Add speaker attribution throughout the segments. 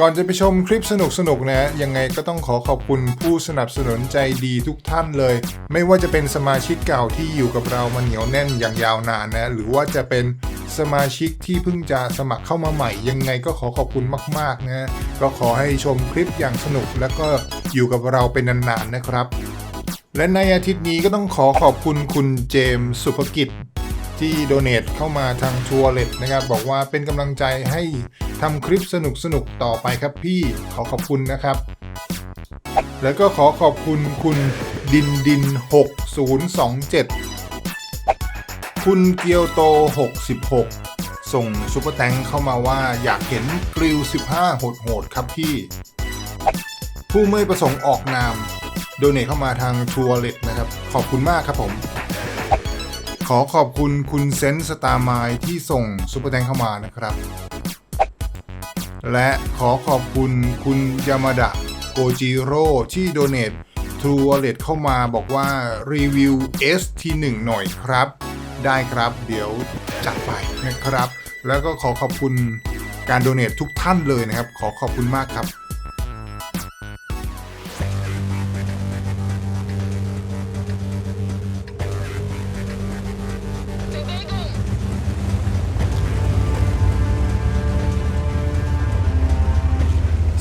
Speaker 1: ก่อนจะไปชมคลิปสนุกๆนะยังไงก็ต้องขอขอบคุณผู้สนับสนุนใจดีทุกท่านเลย ไม่ว่าจะเป็นสมาชิกเก่าที่อยู่กับเรามาเหนียวแน่นอย่างยาวนานนะ หรือว่าจะเป็นสมาชิกที่เพิ่งจะสมัครเข้ามาใหม่ ยังไงก็ขอขอบคุณมากๆนะก็ขอให้ชมคลิปอย่างสนุกแล้วก็อยู่กับเราเป็นนานๆนะครับ และในอาทิตย์นี้ก็ต้องขอขอบคุณคุณเจมส์สุภกิจที่โดเน a เข้ามาทางทัวร์เลตนะครับ บอกว่าเป็นกำลังใจให้ ทำคลิปสนุกๆต่อไปครับพี่ขอขอบคุณนะครับ แล้วก็ขอขอบคุณคุณดินดิน 6027 คุณเกียวโต 66 ส่งซุปเปอร์แตงเข้ามาว่าอยากเห็นกริล15 โหดๆครับพี่ ผู้ไม่ประสงค์ออกนาม โดเน a เข้ามาทางทัวร์เล็ตนะครับ ขอบคุณมากครับผมขอขอบคุณคุณเซนสตาร์มายที่ส่งซุปเปอร์แตงเข้ามานะครับ และขอขอบคุณคุณยามาดะโกจิโร่ที่โดเน a ทรูวอลเล็ตเข้ามาบอกว่า รีวิว S ที่ 1 หน่อยครับ ได้ครับเดี๋ยวจัดไปนะครับ แล้วก็ขอขอบคุณการโดเน a ทุกท่านเลยนะครับ ขอขอบคุณมากครับ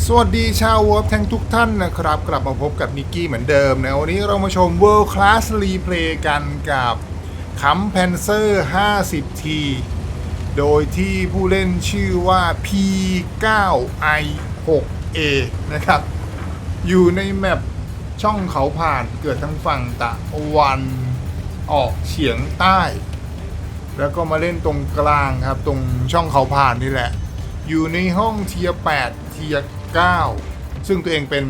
Speaker 1: สวัสดีชาวเวอร์แทงทุกท่านนะครับ กลับมาพบกับนิกกี้เหมือนเดิมนะวันนี้เรามาชม World Class Replay กันกับคัมแพนเซอร์ 50T โดยที่ผู้เล่นชื่อว่า P9i6A นะครับ อยู่ในแมปช่องเขาผ่านเกิดทั้งฝั่งตะวันออกเฉียงใต้ แล้วก็มาเล่นตรงกลางครับ ตรงช่องเขาผ่านนี่แหละ อยู่ในห้องเทียร์8เทียร์ 9 ซึ่งตัวเองเป็น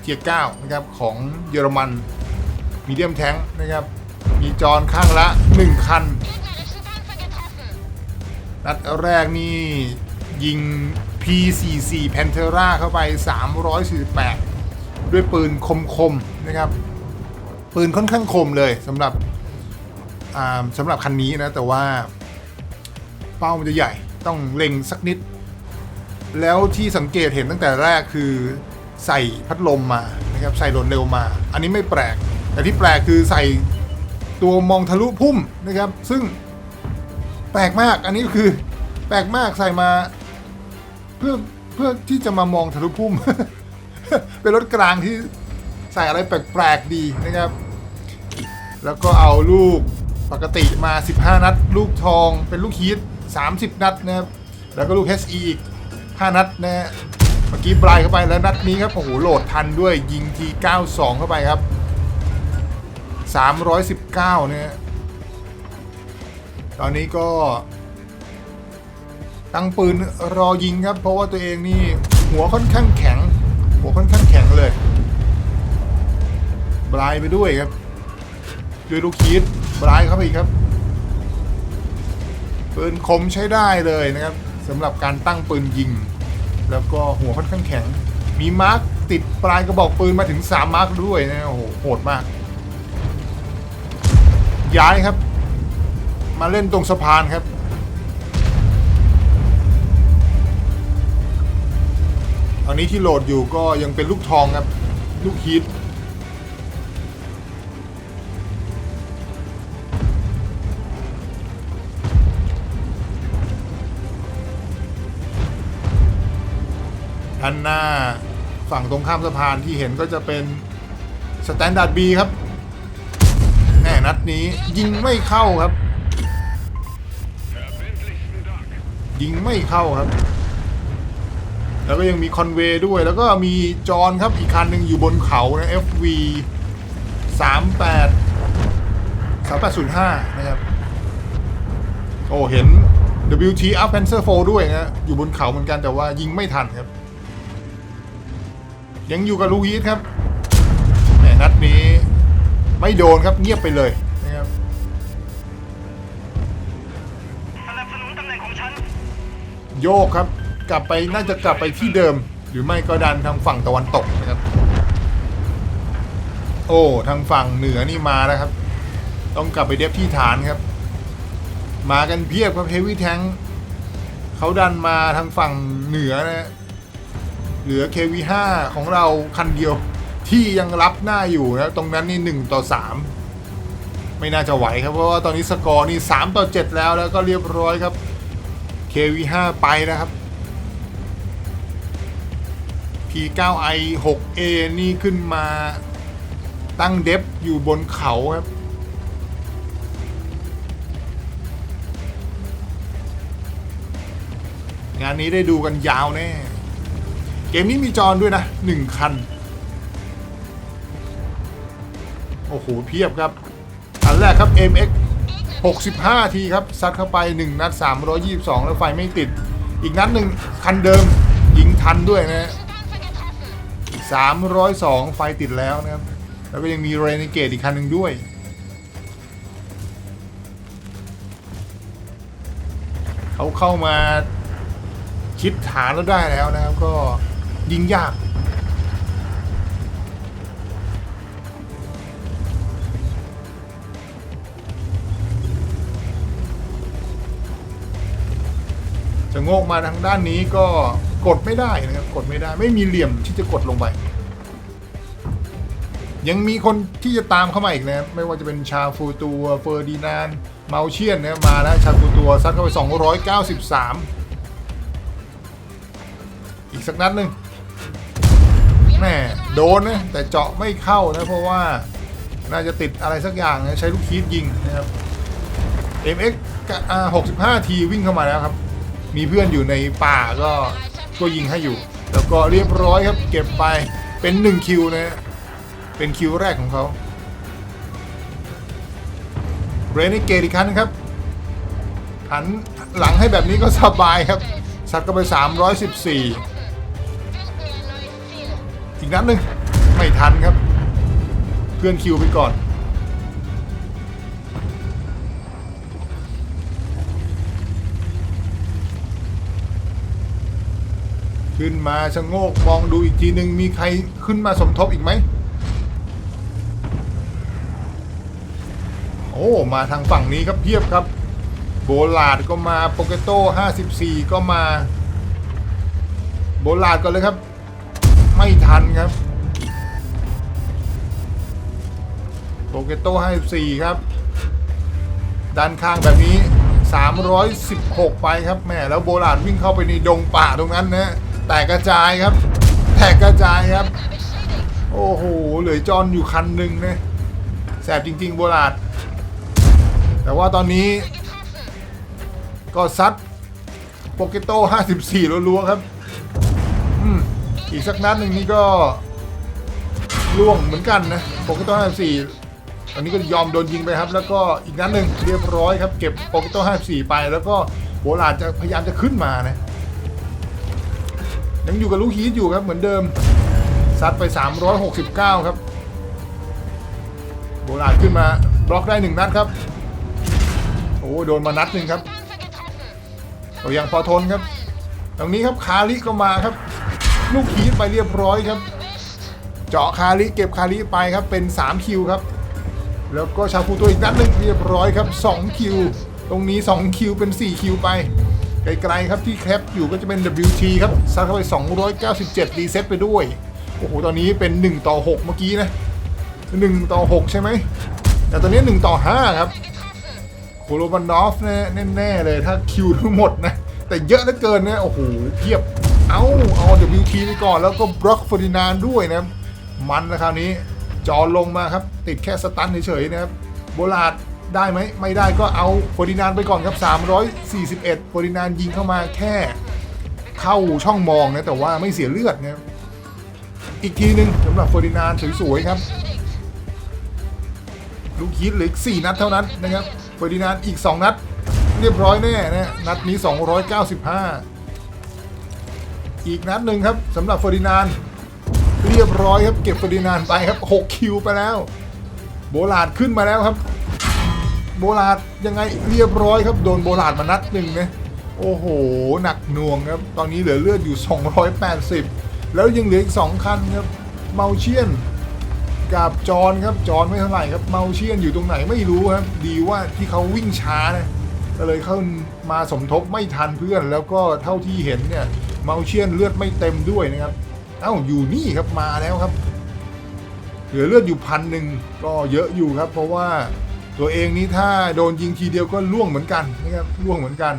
Speaker 1: เทียร์9นะครับของเยอรมันมีเดียมแท้งนะครับ มีจอนข้างละ 1 คัน นัดแรกนี่ยิง P44 Pantera เข้าไป 348 ด้วยปืนคมๆนะครับ ปืนค่อนข้างคมเลยสำหรับอ่าสำหรับคันนี้นะ แต่ว่าเป้ามันจะใหญ่ต้องเล็งสักนิด แล้วที่สังเกตเห็นตั้งแต่แรกคือใส่พัดลมมานะครับใส่ลนเร็วมา อันนี้ไม่แปลก แต่ที่แปลกคือใส่ตัวมองทะลุพุ่มนะครับ ซึ่งแปลกมากอันนี้คือแปลกมากใส่มา เพื่อเพื่อที่จะมามองทะลุพุ่ม เป็นรถกลางที่ใส่อะไรแปลกๆดีนะครับ แล้วก็เอาลูกปกติมา 15 นัด ลูกทองเป็นลูกฮีท30 นัดนะครับ แล้วก็ลูก HE อีก 5 นัดนะฮะเมื่อกี้ปลายเข้าไปแล้วนัดนี้ครับโอ้โหโหลดทันด้วยยิงที 92 เข้าไปครับ 319เนี่ยตอนนี้ก็ ตั้งปืนรอยิงครับ เพราะว่าตัวเองนี่หัวค่อนข้างแข็ง หัวค่อนข้างแข็งเลยบลายไปด้วยครับด้วยลูกคีดบลายเข้าไปอีกครับปืนคมใช้ได้เลยนะครับ สำหรับการตั้งปืนยิง แล้วก็หัวค่อนข้างแข็ง มีมาร์กติดปลายกระบอกปืนมาถึง 3 มาร์กด้วยนะโอ้โหโหดมาก ย้ายครับ มาเล่นตรงสะพานครับตอนนี้ที่โหลดอยู่ก็ยังเป็นลูกทองครับ ลูกฮีท ด้นหน้า ฝั่งตรงข้ามสะพานที่เห็นก็จะเป็นสแตนดาร์ดบีครับแหมนัดนี้ยิงไม่เข้าครับ ยิงไม่เข้าครับ แล้วก็ยังมีคอนเวย์ด้วยแล้วก็มีจอนครับอีกคันหนึ่งอยู่บนเขานะ FV 38 3805 นะครับ โอ้ เห็น WT Up Panzer 4 ด้วยนะ อยู่บนเขาเหมือนกันแต่ว่ายิงไม่ทันครับ ยังอยู่กับลูอีสครับแหมนัดนี้ไม่โดนครับเงียบไปเลยนะครับ
Speaker 2: สนับสนุนตำแหน่งของฉัน
Speaker 1: โยกครับ กลับไปน่าจะกลับไปที่เดิม หรือไม่ก็ดันทางฝั่งตะวันตกนะครับ โอ้ทางฝั่งเหนือนี่มาแล้วครับ ต้องกลับไปเดฟที่ฐานครับ มากันเพียบครับเฮฟวี่แทงเขาดันมาทางฝั่งเหนือนะฮะ เหลือ KV5 ของเราคันเดียวที่ยังรับหน้าอยู่นะตรงนั้นนี่1ต่อ 3 ไม่น่าจะไหวครับ เพราะว่าตอนนี้สกอร์นี่3ต่อ 7 แล้วแล้วก็เรียบร้อยครับ KV5 ไปนะครับ P9i 6A นี่ขึ้นมาตั้งเดฟอยู่บนเขาครับงานนี้ได้ดูกันยาวแน่ เกมนี้มีจอนด้วยนะหนึ่งคัน โอ้โห เพียบครับ อันแรกครับ MX 65 ทีครับ ซัดเข้าไป 1 นัด 322 แล้วไฟไม่ติด อีกนัดหนึ่งคันเดิม ยิงทันด้วยนะฮะ302 ไฟติดแล้วนะครับ แล้วก็ยังมีเรนเกตอีกคันหนึ่งด้วยเขาเข้ามาคิดฐานแล้วได้แล้วนะครับก็ ยิงยาก จะโงกมาทางด้านนี้ก็กดไม่ได้นะครับ กดไม่ได้ไม่มีเหลี่ยมที่จะกดลงไป ยังมีคนที่จะตามเข้ามาอีกนะครับไม่ว่าจะเป็นชาฟูตัว เฟอร์ดินานเมาเชียนนะมาแล้วชาฟูตัวซัดเข้าไป 293 อีกสักนัดหนึ่ง แม่โดนนะแต่เจาะไม่เข้านะเพราะว่าน่าจะติดอะไรสักอย่างนะใช้ลูกคีดยิงนะครับ MX 65ทีวิ่งเข้ามาแล้วครับ มีเพื่อนอยู่ในป่าก็ก็ยิงให้อยู่ แล้วก็เรียบร้อยครับ เก็บไปเป็น1คิวนะเป็นคิวแรกของเขาเรนเกตอีกครั้งครับหันหลังให้แบบนี้ก็สบายครับ สัดก็ไป 314 อีกนัดหนึ่งไม่ทันครับ เพื่อนคิวไปก่อนขึ้นมาชะโงกมองดูอีกทีหนึ่งมีใครขึ้นมาสมทบอีกไหม โอ้ มาทางฝั่งนี้ครับเพียบครับ โบลาดก็มาโปเกโต้54 ก็มา โบลาดก็เลยครับ ไม่ทันครับโปเกโต้54 ครับ ด้านข้างแบบนี้ 316 ไปครับแม่แล้วโบลาดวิ่งเข้าไปในดงป่าตรงนั้นนะแตกกระจายครับ แตกกระจายครับ โอ้โห เหลือจอนอยู่คันหนึ่งนะแสบจริง ๆ โบลาดแต่ว่าตอนนี้ ก็ซัดโปเกโต้54 รัวๆครับ อืม อีกสักนัดหนึ่งนี่ก็ล่วงเหมือนกันนะโปเกโต้54ตอนนี้ก็ยอมโดนยิงไปครับ แล้วก็อีกนัดหนึ่งเรียบร้อยครับ เก็บโปเกโต้54 ไป แล้วก็โบราณจะพยายามจะขึ้นมานะ ยังอยู่กับลูกฮีทอยู่ครับเหมือนเดิมซัดไป 369 ครับ โบราณขึ้นมาบล็อกได้หนึ่งนัดครับ โอ้โดนมานัดหนึ่งครับเรายังพอทนครับ ตรงนี้ครับคาริก็มาครับ ลูกขีดไปเรียบร้อยครับ เจาะคาริเก็บคาริไปครับเป็น 3 คิวครับ แล้วก็ชาฟูตัวอีกนัดหนึ่งเรียบร้อยครับ 2 คิว ตรงนี้ 2 คิวเป็น 4 คิวไปไกลๆครับที่แคปอยู่ก็จะเป็น WT ครับซัดเข้าไป 297 รีเซ็ตไปด้วย โอ้โห ตอนนี้เป็น 1 ต่อ 6 เมื่อกี้นะ 1 ต่อ 6 ใช่ไหม แต่ตอนนี้ 1 ต่อ 5 ครับโคโรบานอฟนะแน่ๆเลยถ้าคิวทั้งหมดนะ แต่เยอะเหลือเกินนะ โอ้โหเพียบ เอาเอา WT ไปก่อนแล้วก็บล็อกฟอร์ดินานด้วยนะครับมันนะคราวนี้จอลงมาครับ ติดแค่สตันเฉยๆนะครับโบลาดได้ไหมไม่ได้ก็เอาฟอร์ดินานไปก่อนครับ 341ฟอร์ดินานยิงเข้ามาแค่เข้าช่องมองนะแต่ว่าไม่เสียเลือดนะครับอีกทีหนึ่งสำหรับฟอร์ดินานสวยๆครับ ลูกฮิตเหลืออีก4นัดเท่านั้นนะครับเฟอร์ดินานอีก 2 นัด เรียบร้อยแน่นะนัดนี้ 295 อีกนัดหนึ่งครับสำหรับเฟอร์ดินานเรียบร้อยครับเก็บเฟอร์ดินานไปครับ6คิวไปแล้ว โบลาดขึ้นมาแล้วครับ โบลาดยังไงเรียบร้อยครับโดนโบลาดมานัดหนึ่งนะโอ้โห หนักหน่วงครับ ตอนนี้เหลือเลือดอยู่ 280 แล้วยังเหลืออีก 2 คันครับ เมาเชียน กับจอนครับ จอนไม่เท่าไหร่ครับ เมาเชียนอยู่ตรงไหนไม่รู้ครับ ดีว่าที่เขาวิ่งช้านะก็เลยเข้ามาสมทบไม่ทันเพื่อน แล้วก็เท่าที่เห็นเนี่ย เมาเชียนเลือดไม่เต็มด้วยนะครับ เอ้าอยู่นี่ครับมาแล้วครับ เหลือเลือดอยู่พันหนึ่งก็เยอะอยู่ครับ เพราะว่าตัวเองนี้ถ้าโดนยิงทีเดียวก็ล่วงเหมือนกันนะครับล่วงเหมือนกัน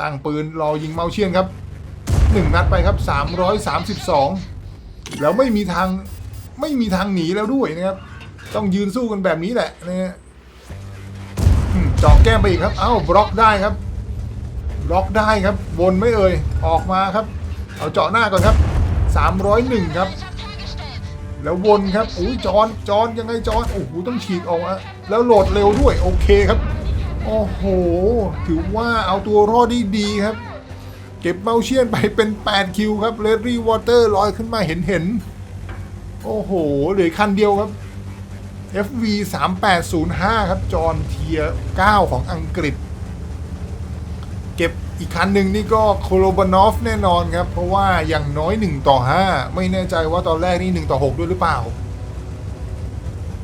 Speaker 1: ตั้งปืนรอยิงเมาเชียนครับหนึ่งนัดไปครับ332 แล้วไม่มีทางไม่มีทางหนีแล้วด้วยนะครับ ต้องยืนสู้กันแบบนี้แหละนะฮะจาะแก้มไปอีกครับ เอ้าบล็อกได้ครับ ล็อกได้ครับวนไม่เอ่ยออกมาครับ เอาเจาะหน้าก่อนครับ 301 ครับ แล้ววนครับอุ้ยจอนจอนยังไงจอนโอ้โหต้องฉีกออกมาแล้วโหลดเร็วด้วยโอเคครับโอ้โห ถือว่าเอาตัวรอดได้ดีครับ เก็บเมาเชียนไปเป็น 8 คิวครับเลดรี่วอเตอร์ลอยขึ้นมาเห็นเห็นโอ้โห เหลือคันเดียวครับ FV 3805ครับ จอห์นเทีย 9 ของอังกฤษ อีกคันหนึ่งนี่ก็โคโลบานอฟแน่นอนครับ เพราะว่าอย่างน้อย 1 ต่อ 5 ไม่แน่ใจว่าตอนแรกนี่ 1 ต่อ 6 ด้วยหรือเปล่า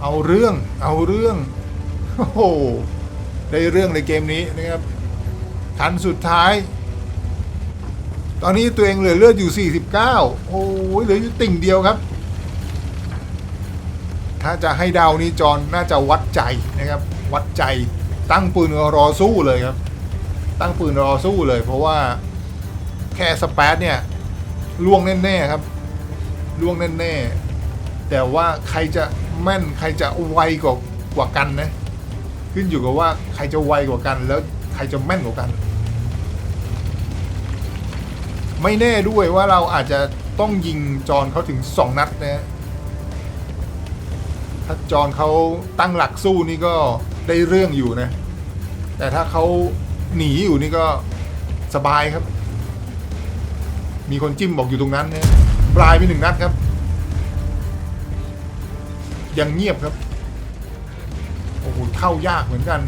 Speaker 1: เอาเรื่องเอาเรื่อง โอ้โห ได้เรื่องในเกมนี้นะครับคันสุดท้าย ตอนนี้ตัวเองเหลือเลือดอยู่ 49 โอ้ยเหลืออยู่ติ่งเดียวครับ ถ้าจะให้เดานี่จอนน่าจะวัดใจนะครับ วัดใจตั้งปืนรอสู้เลยครับ ตั้งปืนรอสู้เลย เพราะว่าแค่สเปซเนี่ยล่วงแน่ๆครับล่วงแน่ๆแต่ว่าใครจะแม่นใครจะไวกว่ากว่ากันนะ ขึ้นอยู่กับว่าใครจะไวกว่ากัน แล้วใครจะแม่นกว่ากัน ไม่แน่ด้วยว่าเราอาจจะต้องยิงจอนเขาถึง2นัดนะถ้าจอนเขาตั้งหลักสู้นี่ก็ได้เรื่องอยู่นะ แต่ถ้าเขา หนีอยู่นี่ก็สบายครับ มีคนจิ้มบอกอยู่ตรงนั้นเนะปลายไปหนึ่งนัดครับ ยังเงียบครับ โอ้โหเข้ายากเหมือนกัน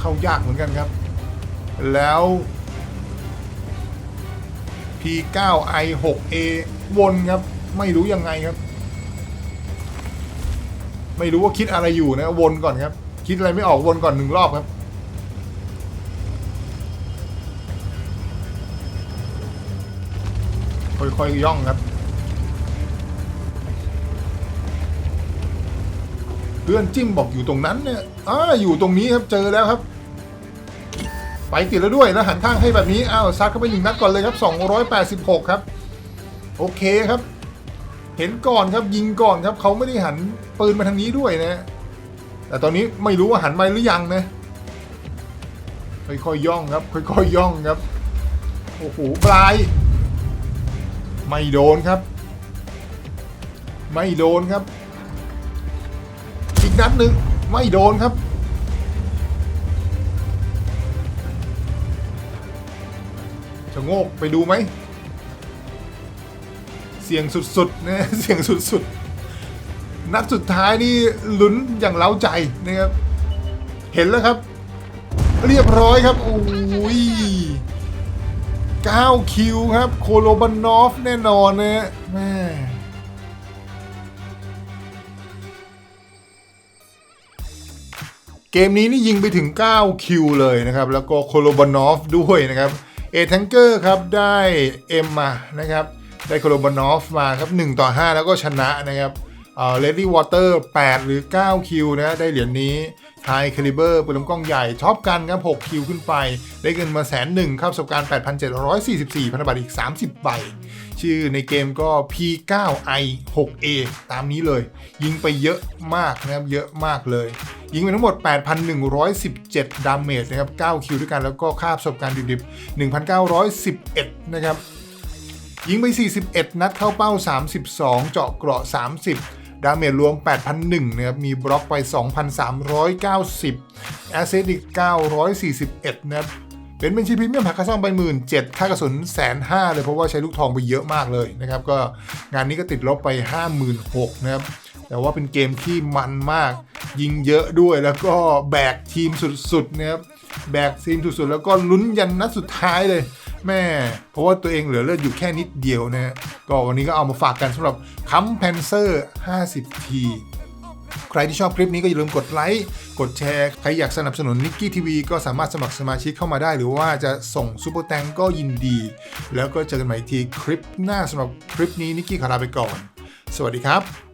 Speaker 1: เข้ายากเหมือนกันครับ แล้ว P9i6A วนครับ ไม่รู้ยังไงครับ ไม่รู้ว่าคิดอะไรอยู่นะ วนก่อนครับ คิดอะไรไม่ออกวนก่อนหนึ่งรอบครับ ค่อยๆย่องครับ เพื่อนจิ้มบอกอยู่ตรงนั้นเนี่ยอ่าอยู่ตรงนี้ครับเจอแล้วครับ ไปติดแล้วด้วยแล้วหันข้างให้แบบนี้ อ้าวซัดเข้าไปหนึ่งนัดก่อนเลยครับ 286 ครับ โอเคครับ เห็นก่อนครับยิงก่อนครับ เขาไม่ได้หันปืนมาทางนี้ด้วยนะ แต่ตอนนี้ไม่รู้ว่าหันมาหรือยังนะค่อยๆย่องครับ ค่อยๆย่องครับโอ้โหปลาย ไม่โดนครับ ไม่โดนครับ อีกนัดหนึ่งไม่โดนครับชะโงกไปดูไหม เสียงสุดๆนะเสียงสุดๆ นัดสุดท้ายนี่ลุ้นอย่างเล้าใจนะครับ เห็นแล้วครับ เรียบร้อยครับ โอ้ย9คิวครับ โคโลบานอฟแน่นอนนะฮะแม่เกมนี้นี่ยิงไปถึง 9 คิวเลยนะครับ แล้วก็โคโลบานอฟด้วยนะครับเอแทงเกอร์ครับได้เอ็มมานะครับ ได้โคโลบานอฟมาครับ 1 ต่อ 5 แล้วก็ชนะนะครับ เอ่อเลดี้วอเตอร์8หรือ 9 คิวนะได้เหรียญนี้ไฮคาลิเบอร์ปืนลำกล้องใหญ่ท็อปกันครับ6คิวขึ้นไป ได้เงินมาแสนหนึ่งครับประสบการณ์ 8,744 พันบัตรอีก 30ใบชื่อในเกมก็ P9i 6A ตามนี้เลย ยิงไปเยอะมากนะครับ เยอะมากเลย ยิงไปทั้งหมด 8,117 ดาเมจนะครับ 9 คิวด้วยกันแล้วก็ค่าประสบการณ์ดิบๆ 1,911 นะครับ ยิงไป 41 นัดเข้าเป้า 32 เจาะเกราะ 30 ดาเมจรวม 8,001นะครับมีบล็อกไป 2,390แอสเซทอีก941นะครับเป็นบัญชีพรีเมียมหักค่าซ่อมไปหมื่นเจ็ดค่ากระสุนแสนห้าเลยเพราะว่าใช้ลูกทองไปเยอะมากเลยนะครับ ก็งานนี้ก็ติดลบไป 56,000นะครับแต่ว่าเป็นเกมที่มันมาก ยิงเยอะด้วยแล้วก็แบกทีมสุดๆนะครับแบกทีมสุดๆ แล้วก็ลุ้นยันนัดสุดท้ายเลย แม่ เพราะว่าตัวเองเหลือเลือดอยู่แค่นิดเดียวนะฮะก็วันนี้ก็เอามาฝากกันสำหรับคัมเพนเซอร์ 50ทีใครที่ชอบคลิปนี้ก็อย่าลืมกดไลค์กดแชร์ ใครอยากสนับสนุนนิกกี้ทีวีก็สามารถสมัครสมาชิกเข้ามาได้ หรือว่าจะส่งซูเปอร์แตงก็ยินดี แล้วก็เจอกันใหม่ทีคลิปหน้าสำหรับคลิปนี้นิกกี้ขอลาไปก่อน สวัสดีครับ